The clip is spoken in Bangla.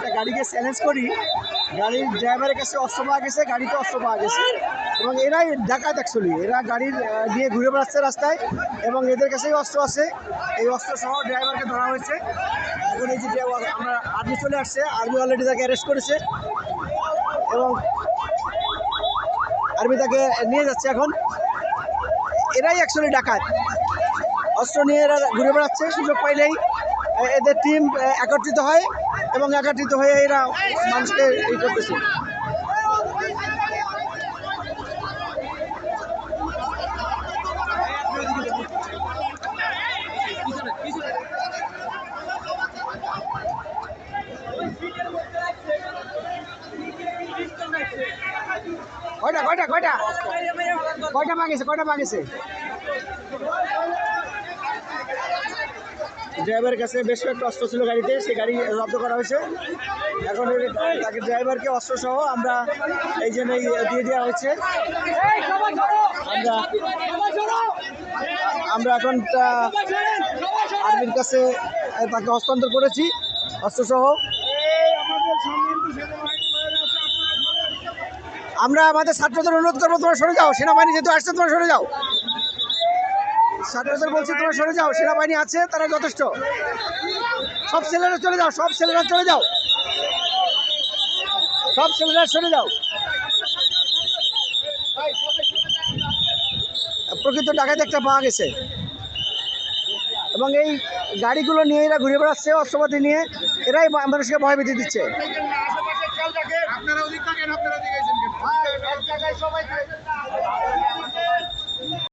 একটা গাড়িকে চ্যালেঞ্জ করি, গাড়ির ড্রাইভারের কাছে অস্ত্র পাওয়া গেছে, গাড়িতে অস্ত্র পাওয়া গেছে। এবং এরাই ডাকাত অ্যাকচুয়ালি এরা গাড়ির নিয়ে ঘুরে বেড়াচ্ছে রাস্তায় এবং এদের কাছেই অস্ত্র আছে। এই অস্ত্র সহ ড্রাইভারকে ধরা হয়েছে। এখন এই যে আমরা আর্মি চলে আসছে আর্মি অলরেডি তাকে অ্যারেস্ট করেছে। এবং আর্মি তাকে নিয়ে যাচ্ছে এখন। এরাই অ্যাকচুয়ালি ডাকাত। অস্ত্র নিয়ে এরা ঘুরে বেড়াচ্ছে, সুযোগ পাইলেই। এদের টিম একত্রিত হয় এবং একত্রিত হয়ে এরা মানুষকে এই করতেছে। কয়টা কয়টা কয়টা? কয়টা মাগেছে কয়টা মাগেছে ড্রাইভারের কাছে বেশ কয়েকটা অস্ত্র ছিল গাড়িতে, সেই গাড়ি জব্দ করা হয়েছে। এখন তাকে ড্রাইভারকে অস্ত্র সহ আমরা এই জন্য দিয়ে দেওয়া হয়েছে। আমরা আমরা এখন আর্মির কাছে তাকে হস্তান্তর করেছি অস্ত্র সহ আমরা আমাদের ছাত্রদের অনুরোধ করব, তোমরা সরে যাও, সেনাবাহিনী যেহেতু আসছে, তোমরা সরে যাও। ছাত্রদের বলছি তোমরা সরে যাও সেনাবাহিনী আছে তারা যথেষ্ট। সব ছেলেরা চলে যাও সব ছেলেরা চলে যাও। সব ছেলেরা সরে যাও। প্রকৃত ডাকাত একটা পাওয়া গেছে এবং এই গাড়িগুলো নিয়ে এরা ঘুরে বেড়াচ্ছে অস্ত্রপাতি নিয়ে। এরাই মানুষকে ভয়ভীতি দিচ্ছে। আপনারা ওদিক থাকেন আপনারা ওদিকে?